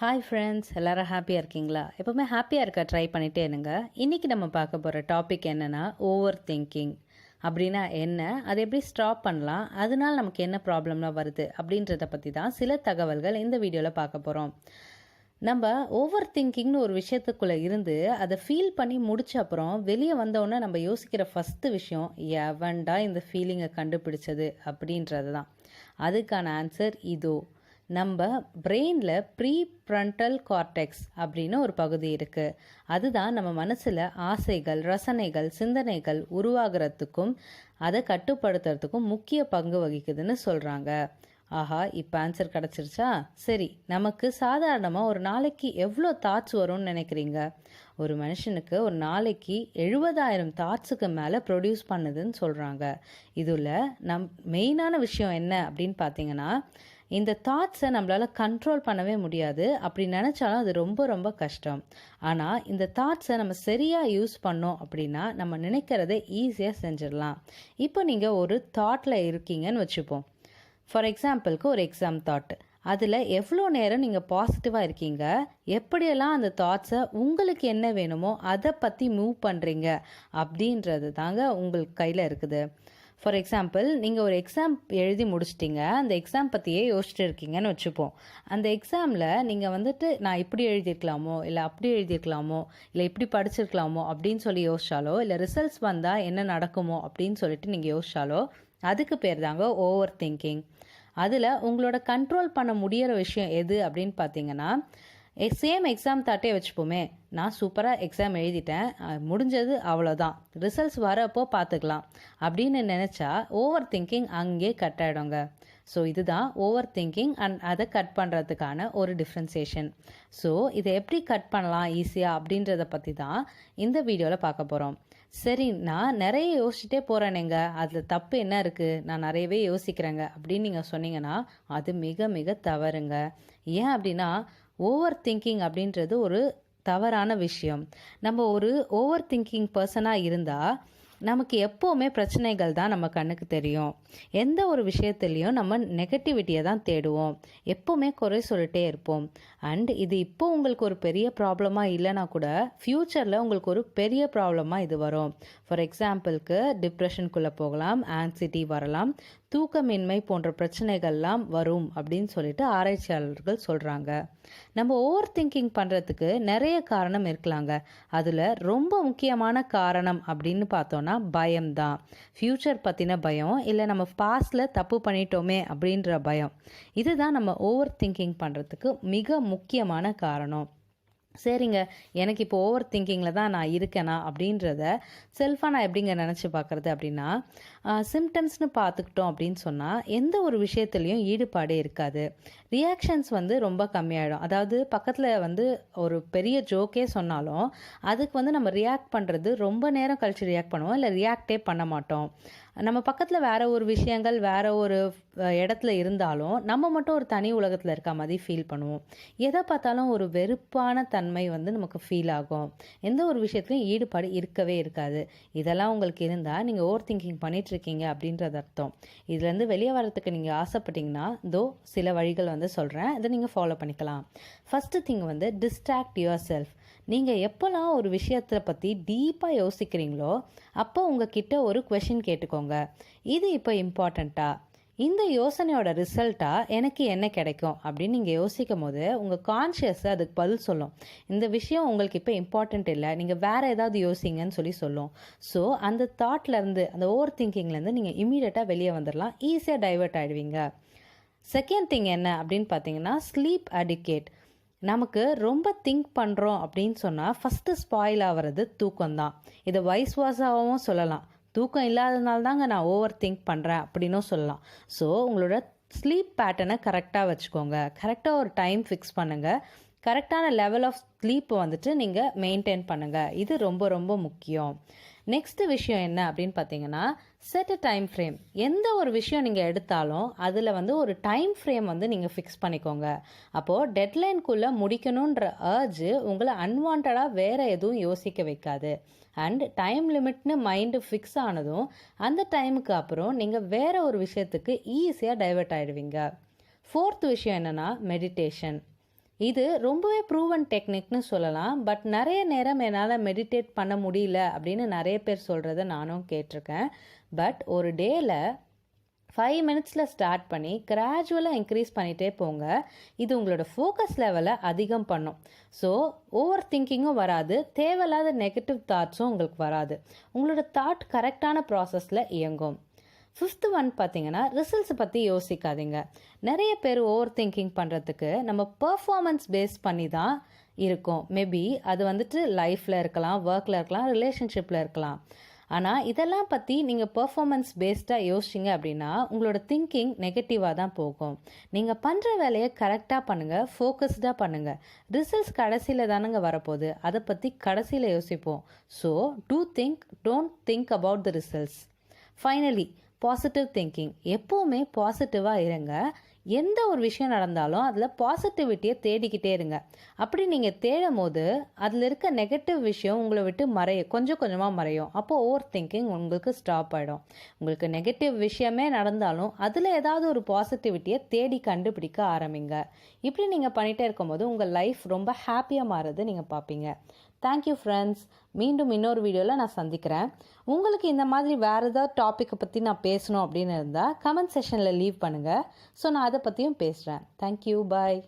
Hi friends எல்லோரும் ஹாப்பியாக இருக்கீங்களா? எப்போவுமே ஹாப்பியாக இருக்க ட்ரை பண்ணிகிட்டே இருங்க. இன்றைக்கி நம்ம பார்க்க போகிற டாபிக் என்னென்னா ஓவர் திங்கிங் அப்படின்னா என்ன? அதை எப்படி ஸ்டாப் பண்ணலாம்? அதனால் நமக்கு என்ன ப்ராப்ளம்லாம் வருது? அப்படின்றத பற்றி தான் சில தகவல்கள் இந்த வீடியோவில் பார்க்க போகிறோம் நம்ம ஓவர் திங்கிங்னு ஒரு விஷயத்துக்குள்ளே இருந்து அதை ஃபீல் பண்ணி முடிச்ச அப்புறம் வெளியே வந்தோடனே நம்ம யோசிக்கிற ஃபஸ்ட்டு விஷயம் எவன்டா இந்த ஃபீலிங்கை கண்டுபிடிச்சது? அப்படின்றது தான். அதுக்கான ஆன்சர் இதோ. நம்ம பிரெயினில் ப்ரீ ப்ரண்டல் கார்டெக்ஸ் அப்படின்னு ஒரு பகுதி இருக்குது அதுதான் நம்ம மனசில் ஆசைகள் ரசனைகள் சிந்தனைகள் உருவாகிறதுக்கும் அதை கட்டுப்படுத்துறதுக்கும் முக்கிய பங்கு வகிக்குதுன்னு சொல்கிறாங்க ஆஹா இப்போ ஆன்சர் கிடச்சிருச்சா? சரி நமக்கு சாதாரணமாக ஒரு நாளைக்கு எவ்வளோ தாட்ஸ் வரும்னு நினைக்கிறீங்க? ஒரு மனுஷனுக்கு ஒரு நாளைக்கு எழுபதாயிரம் தாட்ஸுக்கு மேலே ப்ரொடியூஸ் பண்ணுதுன்னு சொல்கிறாங்க இதில் நம் மெயினான விஷயம் என்ன அப்படின்னு பார்த்தீங்கன்னா இந்த தாட்ஸை நம்மளால் கண்ட்ரோல் பண்ணவே முடியாது. அப்படி நினச்சாலும் அது ரொம்ப ரொம்ப கஷ்டம். ஆனால் இந்த தாட்ஸை நம்ம சரியாக யூஸ் பண்ணோம் அப்படின்னா நம்ம நினைக்கிறத ஈஸியாக செஞ்சிடலாம். இப்போ நீங்கள் ஒரு தாட்டில் இருக்கீங்கன்னு வச்சுப்போம். ஃபார் எக்ஸாம்பிளுக்கு ஒரு எக்ஸாம் தாட் அதில் எவ்வளோ நேரம் நீங்கள் பாசிட்டிவாக இருக்கீங்க? எப்படியெல்லாம் அந்த தாட்ஸை உங்களுக்கு என்ன வேணுமோ அதை பற்றி மூவ் பண்ணுறீங்க அப்படின்றது தாங்க உங்களுக்கு கையில் இருக்குது. ஃபார் எக்ஸாம்பிள் நீங்கள் ஒரு எக்ஸாம் எழுதி முடிச்சிட்டிங்க. அந்த எக்ஸாம் பற்றியே யோசிச்சுட்டு இருக்கீங்கன்னு வச்சுப்போம். அந்த எக்ஸாமில் நீங்கள் வந்துட்டு நான் இப்படி எழுதியிருக்கலாமோ? இல்லை அப்படி எழுதியிருக்கலாமோ? இல்லை இப்படி படிச்சிருக்கலாமோ? அப்படின்னு சொல்லி யோசிச்சாலோ இல்லை ரிசல்ட்ஸ் வந்தால் என்ன நடக்குமோ? அப்படின்னு சொல்லிட்டு நீங்கள் யோசிச்சாலோ அதுக்கு பேர் தாங்க ஓவர் திங்கிங் அதில் உங்களோட கண்ட்ரோல் பண்ண முடியிற விஷயம் எது அப்படின்னு பார்த்தீங்கன்னா சேம் எக்ஸாம் தாட்டே வச்சுப்போமே. நான் சூப்பராக எக்ஸாம் எழுதிட்டேன். முடிஞ்சது அவ்வளோதான் ரிசல்ட்ஸ் வரப்போ பார்த்துக்கலாம் அப்படின்னு நினச்சா ஓவர் திங்கிங் அங்கே கட் ஆகிடுங்க ஸோ இதுதான் ஓவர் திங்கிங் அண்ட் அதை கட் பண்ணுறதுக்கான ஒரு டிஃப்ரென்சியேஷன் ஸோ இதை எப்படி கட் பண்ணலாம் ஈஸியாக அப்படின்றத பற்றி தான் இந்த வீடியோவில் பார்க்க போகிறோம் சரி நான் நிறைய யோசிச்சுட்டே போகிறேனேங்க அதில் தப்பு என்ன இருக்குது நான் நிறையவே யோசிக்கிறேங்க. அப்படின்னு நீங்கள் சொன்னீங்கன்னா அது மிக மிக தவறுங்க. ஏன் அப்படின்னா ஓவர் திங்கிங் அப்படின்றது ஒரு தவறான விஷயம். நம்ம ஒரு ஓவர் திங்கிங் பர்சனாக இருந்தால் நமக்கு எப்போவுமே பிரச்சனைகள் தான் நம்ம கண்ணுக்கு தெரியும். எந்த ஒரு விஷயத்துலையும் நம்ம நெகட்டிவிட்டியை தான் தேடுவோம். எப்போவுமே குறை சொல்லிட்டே இருப்போம். அண்ட் இது இப்போ உங்களுக்கு ஒரு பெரிய ப்ராப்ளமாக இல்லைனா கூட ஃப்யூச்சரில் உங்களுக்கு ஒரு பெரிய ப்ராப்ளமாக இது வரும். ஃபார் எக்ஸாம்பிளுக்கு டிப்ரெஷனுக்குள்ளே போகலாம் ஆன்சிட்டி வரலாம் தூக்கமின்மை போன்ற பிரச்சனைகள்லாம் வரும் அப்படின்னு சொல்லிட்டு ஆராய்ச்சியாளர்கள் சொல்கிறாங்க நம்ம ஓவர் திங்கிங் பண்ணுறதுக்கு நிறைய காரணம் இருக்கலாங்க. அதில் ரொம்ப முக்கியமான காரணம் அப்படின்னு பார்த்தோன்னா பயம்தான். ஃப்யூச்சர் பற்றின பயம் இல்லை நம்ம பாஸ்டில் தப்பு பண்ணிட்டோமே அப்படின்ற பயம். இதுதான் நம்ம ஓவர் திங்கிங் பண்ணுறதுக்கு மிக முக்கியமான காரணம். சரிங்க. எனக்கு இப்போ ஓவர் திங்கிங்கில் தான் நான் இருக்கேனா அப்படின்றத செல்ஃபாக நான் எப்படிங்க நினச்சி பார்க்குறது அப்படின்னா சிம்டம்ஸ்னு பார்த்துக்கிட்டோம் அப்படின்னு சொன்னால் எந்த ஒரு விஷயத்துலையும் ஈடுபாடே இருக்காது. ரியாக்ஷன்ஸ் வந்து ரொம்ப கம்மியாயிடும். அதாவது பக்கத்தில் வந்து ஒரு பெரிய ஜோக்கே சொன்னாலும் அதுக்கு வந்து நம்ம ரியாக்ட் பண்ணுறது ரொம்ப நேரம் கழித்து ரியாக்ட் பண்ணுவோம். இல்லை ரியாக்டே பண்ண மாட்டோம். நம்ம பக்கத்தில் வேற ஒரு விஷயங்கள் வேற ஒரு இடத்துல இருந்தாலும் நம்ம மட்டும் ஒரு தனி உலகத்தில் இருக்க மாதிரி ஃபீல் பண்ணுவோம். எதை பார்த்தாலும் ஒரு வெறுப்பான தன்மை வந்து நமக்கு ஃபீல் ஆகும். எந்த ஒரு விஷயத்துலையும் ஈடுபாடு இருக்கவே இருக்காது. இதெல்லாம் உங்களுக்கு இருந்தால் நீங்கள் ஓவர் திங்கிங் பண்ணிட்டு இருக்கீங்க அப்படின்றது அர்த்தம். இதுலேருந்து வெளியே வரதுக்கு நீங்கள் ஆசைப்பட்டீங்கன்னா தோ சில வழிகள் வந்து சொல்கிறேன் இதை நீங்கள் ஃபாலோ பண்ணிக்கலாம். ஃபஸ்ட்டு திங் வந்து டிஸ்ட்ராக்ட் யுவர் செல்ஃப் நீங்கள் எப்போல்லாம் ஒரு விஷயத்தை பற்றி டீப்பாக யோசிக்கிறீங்களோ அப்போ உங்ககிட்ட ஒரு கொஷின் கேட்டுக்கோங்க. இது இப்போ இம்பார்ட்டண்ட்டா இந்த யோசனையோட ரிசல்ட்டாக எனக்கு என்ன கிடைக்கும்? அப்படின்னு நீங்கள் யோசிக்கும் போது உங்கள் கான்ஷியஸ் அதுக்கு பதில் சொல்லும். இந்த விஷயம் உங்களுக்கு இப்போ இம்பார்ட்டண்ட் இல்லை. நீங்கள் வேறு ஏதாவது யோசிங்கன்னு சொல்லி சொல்லும். ஸோ அந்த தாட்லேருந்து அந்த ஓவர் திங்கிங்லேருந்து நீங்கள் இமீடியட்டாக வெளியே வந்துடலாம் ஈஸியாக டைவெர்ட் ஆகிடுவீங்க செகண்ட் திங் என்ன அப்படின்னு பார்த்தீங்கன்னா ஸ்லீப் அடிக்கேட் நமக்கு ரொம்ப திங்க் பண்ணுறோம் அப்படின்னு சொன்னால் ஃபஸ்ட்டு ஸ்பாயில் ஆகிறது தூக்கம் தான் இதை வைஸ் வாசாகவும் சொல்லலாம். தூக்கம் இல்லாததுனால தாங்க நான் ஓவர் திங்க் பண்ணுறேன் அப்படின்னும் சொல்லலாம். ஸோ உங்களோட ஸ்லீப் பேட்டர்னை கரெக்டாக வச்சுக்கோங்க. கரெக்டாக ஒரு டைம் ஃபிக்ஸ் பண்ணுங்கள் கரெக்டான லெவல் ஆஃப் ஸ்லீப்பை வந்துட்டு நீங்கள் மெயின்டைன் பண்ணுங்கள் இது ரொம்ப ரொம்ப முக்கியம். நெக்ஸ்ட் விஷயம் என்ன அப்படின்னு பார்த்தீங்கன்னா செட் அ டைம் ஃப்ரேம் எந்த ஒரு விஷயம் நீங்கள் எடுத்தாலும் அதில் வந்து ஒரு டைம் ஃப்ரேம் வந்து நீங்கள் ஃபிக்ஸ் பண்ணிக்கோங்க. அப்போது டெட்லைன்குள்ளே முடிக்கணுன்ற அர்ஜு உங்களை அன்வான்டாக வேறு எதுவும் யோசிக்க வைக்காது. அண்ட் டைம் லிமிட்னு மைண்டு ஃபிக்ஸ் ஆனதும் அந்த டைமுக்கு அப்புறம் நீங்கள் வேறு ஒரு விஷயத்துக்கு ஈஸியாக டைவெர்ட் ஆகிடுவீங்க ஃபோர்த் விஷயம் என்னென்னா மெடிடேஷன் இது ரொம்பவே ப்ரூவன் டெக்னிக்னு சொல்லலாம். பட் நிறைய நேரம் என்னால் மெடிடேட் பண்ண முடியல அப்படின்னு நிறைய பேர் சொல்கிறத நானும் கேட்டிருக்கேன். பட் ஒரு டேயில் ஃபைவ் மினிட்ஸில் ஸ்டார்ட் பண்ணி கிராஜுவலாக இன்க்ரீஸ் பண்ணிகிட்டே போங்க. இது உங்களோட ஃபோக்கஸ் லெவலை அதிகம் பண்ணும். ஸோ ஓவர் திங்கிங்கும் வராது. தேவையில்லாத நெகட்டிவ் தாட்ஸும் உங்களுக்கு வராது. உங்களோட தாட் கரெக்டான ப்ராசஸில் இயங்கும். ஃபிஃப்த்து ஒன் பார்த்தீங்கன்னா ரிசல்ட்ஸை பற்றி யோசிக்காதீங்க. நிறைய பேர் ஓவர் திங்கிங் பண்ணுறதுக்கு நம்ம பர்ஃபார்மன்ஸ் பேஸ் பண்ணி தான் இருக்கும். மேபி அது வந்துட்டு லைஃப்பில் இருக்கலாம் ஒர்க்கில் இருக்கலாம் ரிலேஷன்ஷிப்பில் இருக்கலாம். ஆனால் இதெல்லாம் பற்றி நீங்கள் பர்ஃபாமன்ஸ் பேஸ்டாக யோசிச்சிங்க அப்படின்னா உங்களோட திங்கிங் நெகட்டிவாக தான் போகும். நீங்கள் பண்ணுற வேலையை கரெக்டாக பண்ணுங்கள் ஃபோக்கஸ்டாக பண்ணுங்கள் ரிசல்ட்ஸ் கடைசியில் தானுங்க வரப்போகுது. அதை பற்றி கடைசியில் யோசிப்போம். So to think don't think about the results finally positive thinking எப்போவுமே பாசிட்டிவாக இருங்க. எந்த ஒரு விஷயம் நடந்தாலும் அதில் பாசிட்டிவிட்டியை தேடிக்கிட்டே இருங்க. அப்படி நீங்கள் தேடும் போது அதில் இருக்க நெகட்டிவ் விஷயம் உங்களை விட்டு மறைய கொஞ்சம் கொஞ்சமாக மறையும். அப்போது ஓவர் திங்கிங் உங்களுக்கு ஸ்டாப் ஆகிடும் உங்களுக்கு நெகட்டிவ் விஷயமே நடந்தாலும் அதில் ஏதாவது ஒரு பாசிட்டிவிட்டியை தேடி கண்டுபிடிக்க ஆரம்பிங்க. இப்படி நீங்கள் பண்ணிகிட்டே இருக்கும்போது உங்கள் லைஃப் ரொம்ப ஹாப்பியாக மாறுறது நீங்கள் பார்ப்பீங்க தேங்க்யூ ஃப்ரெண்ட்ஸ் மீண்டும் இன்னொரு வீடியோவில் நான் சந்திக்கிறேன். உங்களுக்கு இந்த மாதிரி வேறு ஏதாவது டாப்பிக்கை பற்றி நான் பேசணும் அப்படின்னு இருந்தால் கமெண்ட் செஷனில் லீவ் பண்ணுங்கள் ஸோ நான் அதை பற்றியும் பேசுகிறேன் தேங்க்யூ பாய்